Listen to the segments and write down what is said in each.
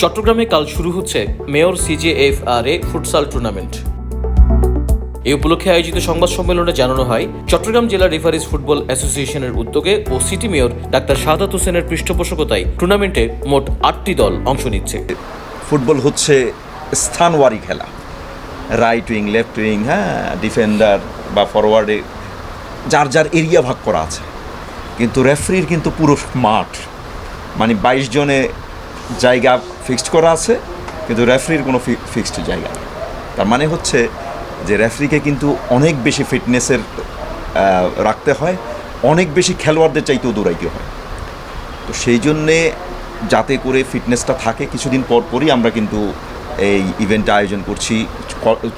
চট্টগ্রামে কাল শুরু হচ্ছে মেয়র সিজেএফ আর এ ফুটসাল টুর্নামেন্ট। এ উপলক্ষে আয়োজিত সংবাদ সম্মেলনে জানানো হয়, চট্টগ্রাম জেলা রেফারিজ ফুটবল অ্যাসোসিয়েশনের উদ্যোগে ও সিটি মেয়র ডাক্তার শাহাদাত হোসেনের পৃষ্ঠপোষকতায় টুর্নামেন্টে মোট আটটি দল অংশ নিচ্ছে। ফুটবল হচ্ছে স্থানওয়ারি খেলা। রাইট উইং লেফট উইং হ্যাঁ ডিফেন্ডার বা ফরওয়ার্ডে যার যার এরিয়া ভাগ করা আছে। কিন্তু রেফারির কিন্তু পুরো মাঠ মানে বাইশ জনে জায়গা ফিক্সড করা আছে, কিন্তু রেফারির কোনো ফিক্সড জায়গা তার মানে হচ্ছে যে রেফারিকে কিন্তু অনেক বেশি ফিটনেসের রাখতে হয়, অনেক বেশি খেলোয়াড়দের চাইতেও দৌড়াইতে হয়। তো সেই জন্যে যাতে করে ফিটনেসটা থাকে, কিছুদিন পর পরই আমরা কিন্তু এই ইভেন্ট আয়োজন করছি।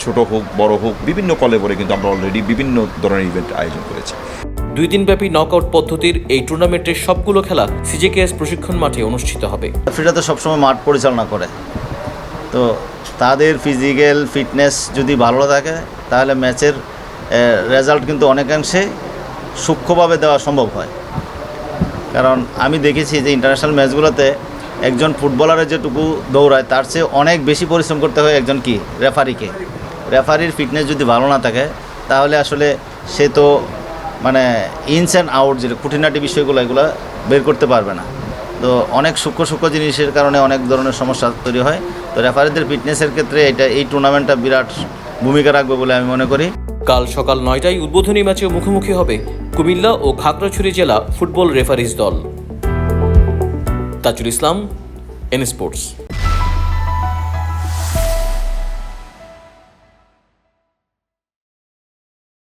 ছোট হোক, বড় হোক, বিভিন্ন কলে কলেবরে কিন্তু আমরা অলরেডি বিভিন্ন ধরনের ইভেন্ট আয়োজন করেছি। দুই দিনব্যাপী নকআউট পদ্ধতির এই টুর্নামেন্টের সবগুলো খেলা সিজেকেএস প্রশিক্ষণ মাঠে অনুষ্ঠিত হবে। রেফারিরা তো সবসময় মাঠ পরিচালনা করে। তো তাদের ফিজিক্যাল ফিটনেস যদি ভালো থাকে, তাহলে ম্যাচের রেজাল্ট কিন্তু অনেকাংশে সূক্ষ্মভাবে দেওয়া সম্ভব হয়। কারণ আমি দেখেছি যে ইন্টারন্যাশনাল ম্যাচগুলোতে একজন ফুটবলারের যেটুকু দৌড়ায়, তার চেয়ে অনেক বেশি পরিশ্রম করতে হয় একজন কি? রেফারিকে রেফারির ফিটনেস যদি ভালো না থাকে, তাহলে আসলে সে তো মানে ইনস অ্যান্ড আউট যেটা খুঁটিনাটি বিষয়গুলো, এগুলো বের করতে পারবে না। তো অনেক সূক্ষ্ম সূক্ষ্ম জিনিসের কারণে অনেক ধরনের সমস্যা তৈরি হয়। তো রেফারিদের ফিটনেসের ক্ষেত্রে এটা, এই টুর্নামেন্টটা বিরাট ভূমিকা রাখবে বলে আমি মনে করি। কাল সকাল নয়টায় উদ্বোধনী ম্যাচে মুখোমুখি হবে কুমিল্লা ও খাগড়াছড়ি জেলা ফুটবল রেফারিজ দল। Tajul Islam N sports